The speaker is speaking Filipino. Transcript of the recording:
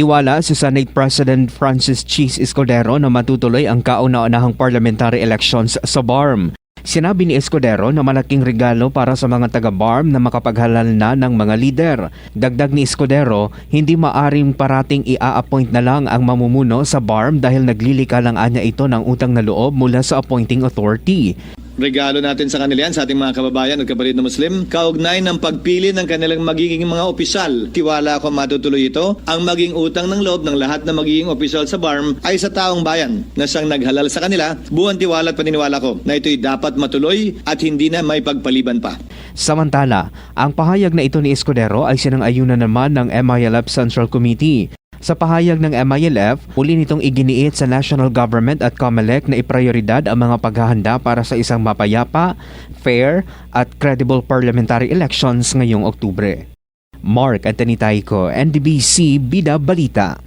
Tiwala si Senate President Francis Cheese Escudero na matutuloy ang kauna-unahang parliamentary elections sa BARM. Sinabi ni Escudero na malaking regalo para sa mga taga-BARM na makapaghalal na ng mga lider. Dagdag ni Escudero, hindi maaring parating i-appoint na lang ang mamumuno sa BARM dahil naglilika lang anya ito ng utang na loob mula sa appointing authority. Regalo natin sa kanila yan, sa ating mga kababayan at kapatid na Muslim, kaugnay ng pagpili ng kanilang magiging mga opisyal. Tiwala ako matutuloy ito. Ang maging utang ng loob ng lahat na magiging opisyal sa BARM ay sa taong bayan na siyang naghalal sa kanila. Buwan tiwala at paniniwala ko na ito'y dapat matuloy at hindi na may pagpaliban pa. Samantala, ang pahayag na ito ni Escudero ay sinang-ayunan naman ng MILF Central Committee. Sa pahayag ng MILF, uli nitong iginiit sa national government at COMELEC na iprioridad ang mga paghahanda para sa isang mapayapa, fair at credible parliamentary elections ngayong Oktubre. Mark Anthony NDBC Bida Balita.